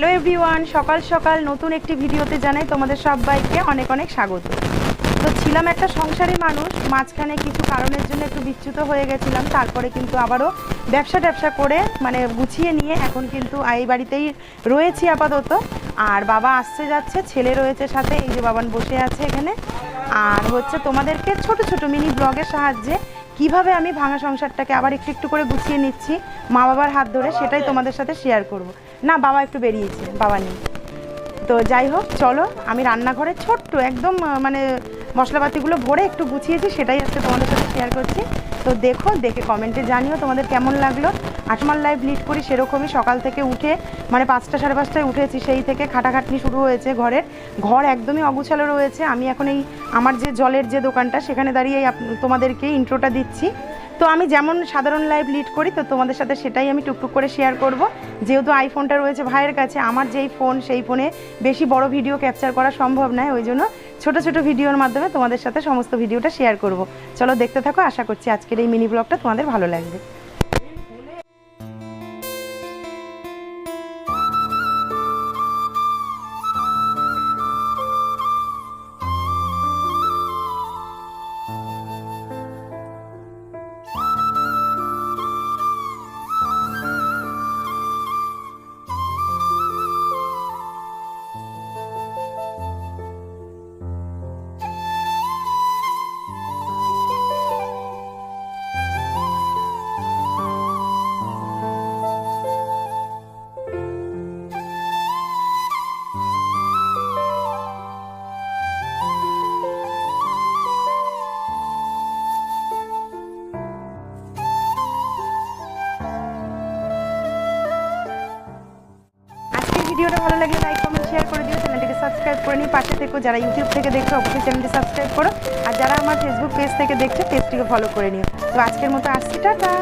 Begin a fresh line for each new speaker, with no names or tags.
Hello everyone, সকাল সকাল নতুন একটি ভিডিওতে জানাই তোমাদের সবাইকে অনেক অনেক স্বাগত। তো ছিলাম একটা সংসারী মানুষ, মাঝখানে কিছু কারণের জন্য একটু বিচ্যুত হয়ে গেছিলাম, তারপরে কিন্তু আবারও ব্যবসা ট্যাবসা করে মানে গুছিয়ে নিয়ে এখন কিন্তু এই বাড়িতেই রয়েছি আপাতত। আর বাবা আসছে যাচ্ছে, ছেলে রয়েছে সাথে, এই যে বাবান বসে আছে এখানে। আর হচ্ছে তোমাদেরকে ছোট ছোট মিনি ব্লগের সাহায্যে কীভাবে আমি ভাঙা সংসারটাকে আবার একটু একটু করে গুছিয়ে নিচ্ছি মা বাবার হাত ধরে সেটাই তোমাদের সাথে শেয়ার করব। না বাবা একটু বেরিয়েছে বাবা নেই। তো যাই হোক চলো আমি রান্নাঘরে ছোট্ট একদম মানে মশলাপাতিগুলো ভরে একটু গুছিয়েছি সেটাই আজকে তোমাদের সাথে শেয়ার করছি। তো দেখো দেখে কমেন্টে জানিও তোমাদের কেমন লাগল। আটমার লাইভ লিড করি সেরকমই সকাল থেকে উঠে মানে পাঁচটা সাড়ে পাঁচটায় উঠেছি, সেই থেকে খাটাখাটনি শুরু হয়েছে ঘরের। ঘর একদমই অগুছালো রয়েছে। আমি এখন এই আমার যে জলের যে দোকানটা, সেখানে দাঁড়িয়ে তোমাদেরকে ইন্ট্রোটা দিচ্ছি। তো আমি যেমন সাধারণ লাইভ লিড করি, তো তোমাদের সাথে সেটাই আমি টুকটুক করে শেয়ার করব। যেহেতু আইফোনটা রয়েছে ভাইয়ের কাছে, আমার যেই ফোন সেই ফোনে বেশি বড় ভিডিও ক্যাপচার করা সম্ভব নয়, ওই জন্য ছোটো ছোটো ভিডিওর মাধ্যমে তোমাদের সাথে সমস্ত ভিডিওটা শেয়ার করব। চলো দেখতে থাকো, আশা করছি আজকের এই মিনি ব্লগটা তোমাদের ভালো লাগবে। ভিডিওটা ভালো লাগলে লাইক কমেন্ট শেয়ার করে দিও। চ্যানেলটিকে সাবস্ক্রাইব করে নিই পাশে থেকো যারা ইউটিউব থেকে দেখছ, অবশ্যই চ্যানেলটি সাবস্ক্রাইব করো। আর যারা আমার ফেসবুক পেজ থেকে দেখছ পেজটিকে ফলো করে নিও। তো আজকের মতো আসছি, টাটা।